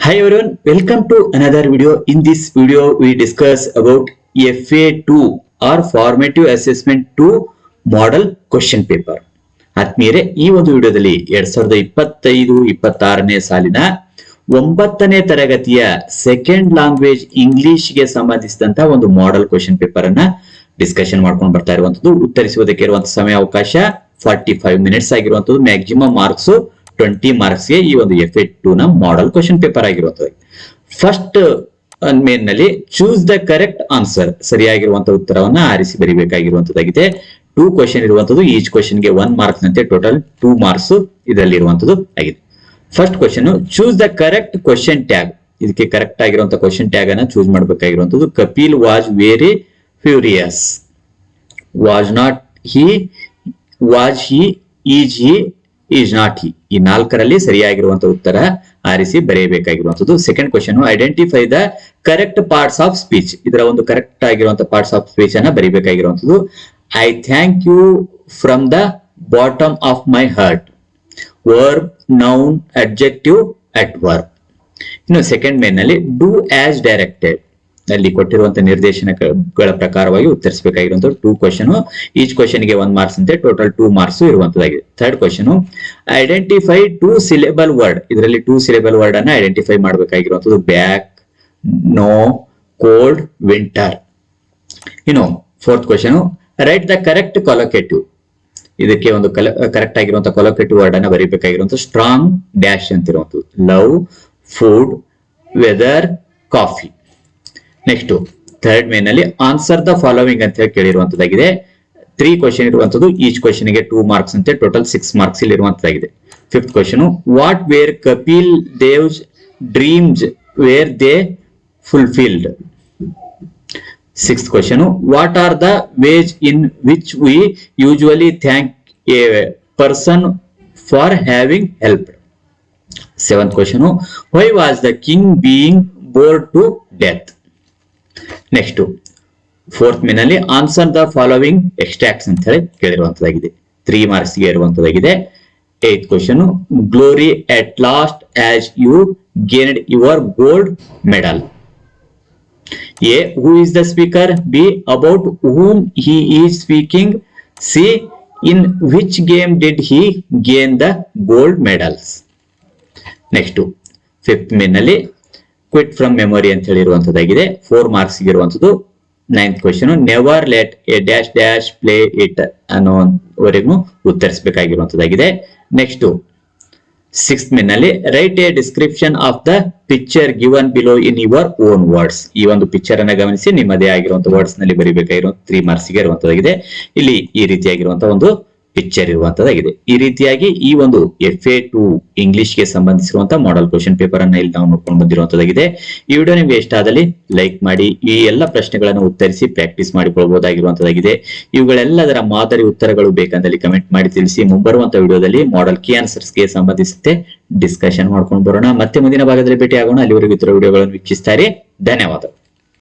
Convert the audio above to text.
Hi everyone, welcome to another video. In this video, we discuss about FA2 or Formative Assessment 2 Model Question Paper. ಆತ್ಮೀಯರೇ ಈ ಒಂದು ವಿಡಿಯೋದಲ್ಲಿ ಎರಡ್ ಸಾವಿರದ ಇಪ್ಪತ್ತೈದು ಇಪ್ಪತ್ತಾರನೇ ಸಾಲಿನ ಒಂಬತ್ತನೇ ತರಗತಿಯ ಸೆಕೆಂಡ್ ಲ್ಯಾಂಗ್ವೇಜ್ ಇಂಗ್ಲಿಷ್ಗೆ ಸಂಬಂಧಿಸಿದಂತ ಒಂದು ಮಾಡೆಲ್ ಕ್ವಶನ್ ಪೇಪರ್ ಅನ್ನ ಡಿಸ್ಕಷನ್ ಮಾಡ್ಕೊಂಡು ಬರ್ತಾ ಇರುವಂತದ್ದು ಉತ್ತರಿಸುವುದಕ್ಕೆ ಇರುವಂತ ಸಮಯ ಅವಕಾಶ ಫಾರ್ಟಿ ಫೈವ್ ಮಿನಿಟ್ಸ್ ಆಗಿರುವಂತದ್ದು ಮ್ಯಾಕ್ಸಿಮಮ್ ಮಾರ್ಕ್ಸ್ ಟ್ವೆಂಟಿ ಮಾರ್ಕ್ಸ್ಗೆ ಈ ಒಂದು ಎಫ್ ಎ ಟೂ ನ ಮಾಡಲ್ ಕ್ವಶನ್ ಪೇಪರ್ ಆಗಿರುತ್ತದೆ ಫಸ್ಟ್ ಮೇನ್ನಲ್ಲಿ ಚೂಸ್ ದ ಕರೆಕ್ಟ್ ಆನ್ಸರ್ ಸರಿಯಾಗಿರುವಂತಹ ಉತ್ತರವನ್ನ ಆರಿಸಿ ಬರಿಬೇಕಾಗಿರುವಂತದ್ದಾಗಿದೆ ಟೂ ಕ್ವಶನ್ ಇರುವಂತದ್ದು ಈಚ್ ಕ್ವಶನ್ಗೆ ಒನ್ ಮಾರ್ಕ್ಸ್ ನಂತೆ ಟೋಟಲ್ ಟೂ ಮಾರ್ಕ್ಸ್ ಇದರಲ್ಲಿ ಇರುವಂತದ್ದು ಆಗಿದೆ. First question choose the correct question tag ಇದಕ್ಕೆ ಕರೆಕ್ಟ್ ಆಗಿರುವಂತಹ ಕ್ವಶನ್ ಟ್ಯಾಗ್ ಅನ್ನ choose ಮಾಡಬೇಕಾಗಿರುವಂತದ್ದು Kapil was very furious was not he was he is he is not he ಈ ನಾಲ್ಕರಲ್ಲಿ ಸರಿಯಾಗಿರುವಂತಹ ಉತ್ತರ ಆರಿಸಿ ಬರೆಯಬೇಕಾಗಿರುವಂತದ್ದು second question identify the correct parts of speech ಇದರ ಒಂದು ಕರೆಕ್ಟ್ ಆಗಿರುವಂತಹ ಪಾರ್ಟ್ಸ್ ಆಫ್ ಸ್ಪೀಚ್ ಅನ್ನ ಬರೀಬೇಕಾಗಿರುವಂತದ್ದು I thank you from the bottom of my heart verb noun adjective at verb ಇನ್ನು ಸೆಕೆಂಡ್ ಮೇನ್ನಲ್ಲಿ ಡೂ ಆಸ್ ಡೈರೆಕ್ಟೆಡ್ ಅಲ್ಲಿ ಕೊಟ್ಟಿರುವಂತಹ ನಿರ್ದೇಶನಗಳ ಪ್ರಕಾರವಾಗಿ ಉತ್ತರಿಸಬೇಕಾಗಿರುವಂತಹ ಟೂ ಕ್ವಶನ್ ಈಚ್ ಕ್ವಶನ್ಗೆ ಒನ್ ಮಾರ್ಕ್ಸ್ ಅಂತೆ total two marks ಇರುವಂತದಾಗಿದೆ. Third question identify two syllable word ಇದರಲ್ಲಿ ಟೂ ಸಿಲೆಬಲ್ ವರ್ಡ್ ಅನ್ನ ಐಡೆಂಟಿಫೈ ಮಾಡಬೇಕಾಗಿರುವಂತದ್ದು ಬ್ಯಾಕ್ ನೋ ಕೋಲ್ಡ್ ವಿಂಟರ್ ಇನ್ನು fourth question write the correct collocative ಇದಕ್ಕೆ ಒಂದು ಕರೆಕ್ಟ್ ಆಗಿರುವಂತಹ ಕೊಲೊಕೇಟಿವ್ ವರ್ಡ್ ಅನ್ನ ಬರೀಬೇಕಾಗಿರುವಂತಹ ಸ್ಟ್ರಾಂಗ್ ಡ್ಯಾಶ್ ಅಂತ ಇರುವಂತದ್ದು love food weather coffee next third main ಅಲ್ಲಿ ಆನ್ಸರ್ ದ ಫಾಲೋವಿಂಗ್ ಅಂತ ಹೇಳಿ ಕೇಳಿರುವಂತದ್ದಾಗಿದೆ. ತ್ರೀ ಕ್ವಶನ್ ಇರುವಂತದ್ದು ಈಚ್ ಕ್ವಶನ್ಗೆ ಟೂ ಮಾರ್ಕ್ಸ್ ಅಂತ ಟೋಟಲ್ ಸಿಕ್ಸ್ ಮಾರ್ಕ್ಸ್ ಇಲ್ಲಿ ಇರುವಂತದ್ದಾಗಿದೆ. Fifth question what were Kapil Dev's dreams were they fulfilled six question what are the ways in which we usually thank a person for having help seventh question why was the king being bored to death next fourth ಮೇನಲ್ಲಿ answer the following extracts ಅಂತ ಹೇಳಿ ಕೇಳಿರುವಂತದ್ದಾಗಿದೆ three ಮಾರ್ಕ್ಸ್ಗೆ ಇರುವಂತದ್ದಾಗಿದೆ eighth question glory at last as you gained your gold medal A who is the speaker B about whom he is speaking C in which game did he gain the gold medals next fifth ಮೇನ್ನಲ್ಲಿ quit from memory ಅಂತ ಹೇಳಿರುವಂತದ್ದಾಗಿದೆ. Four marks ಇರುವಂತದ್ದು ninth question never let a dash dash play it ಅನ್ನೋವರೆಗೂ ಉತ್ತರಿಸಬೇಕಾಗಿರುವಂತದ್ದಾಗಿದೆ. Next six ಮೇನ್ನಲ್ಲಿ write a description of the picture given below in your own words ಈ ಒಂದು picture ಅನ್ನ ಗಮನಿಸಿ, ನಿಮ್ಮದೇ ಆಗಿರುವಂತಹ ವರ್ಡ್ಸ್ನಲ್ಲಿ ಬರೀಬೇಕಾಗಿರುವಂತ ತ್ರೀ ಮಾರ್ಕ್ಸ್ಗೆ ಇರುವಂತದ್ದಾಗಿದೆ. ಇಲ್ಲಿ ಈ ರೀತಿಯಾಗಿರುವಂತಹ ಒಂದು ಪಿಕ್ಚರ್ ಇರುವಂತದ್ದಾಗಿದೆ ಈ ರೀತಿಯಾಗಿ ಈ ಒಂದು ಎಫ್ ಎ ಟು ಇಂಗ್ಲಿಷ್ಗೆ ಸಂಬಂಧಿಸಿರುವಂತಹ ಮಾಡಲ್ ಕ್ವಶನ್ ಪೇಪರ್ ಅನ್ನ ಇಲ್ಲಿ ನಾವು ನೋಡ್ಕೊಂಡು ಬಂದಿರುವಂತದಾಗಿದೆ. ಈ ವಿಡಿಯೋ ನಿಮ್ಗೆ ಇಷ್ಟ ಆದಲ್ಲಿ ಲೈಕ್ ಮಾಡಿ, ಈ ಎಲ್ಲ ಪ್ರಶ್ನೆಗಳನ್ನು ಉತ್ತರಿಸಿ ಪ್ರಾಕ್ಟೀಸ್ ಮಾಡಿಕೊಳ್ಬಹುದಾಗಿರುವಂತದಾಗಿದೆ ಇವುಗಳೆಲ್ಲದರ ಮಾದರಿ ಉತ್ತರಗಳು ಬೇಕಂದಲ್ಲಿ ಕಮೆಂಟ್ ಮಾಡಿ ತಿಳಿಸಿ ಮುಂಬರುವಂತಹ ವಿಡಿಯೋದಲ್ಲಿ ಮಾಡಲ್ ಕೀ ಆನ್ಸರ್ಸ್ಗೆ ಸಂಬಂಧಿಸಿದಂತೆ ಡಿಸ್ಕಷನ್ ಮಾಡ್ಕೊಂಡು ಬರೋಣ. ಮತ್ತೆ ಮುಂದಿನ ಭಾಗದಲ್ಲಿ ಭೇಟಿ ಆಗೋಣ ಅಲ್ಲಿವರೆಗೂ ಇತರ ವಿಡಿಯೋಗಳನ್ನು ವೀಕ್ಷಿಸ್ತಾರೆ ಧನ್ಯವಾದ.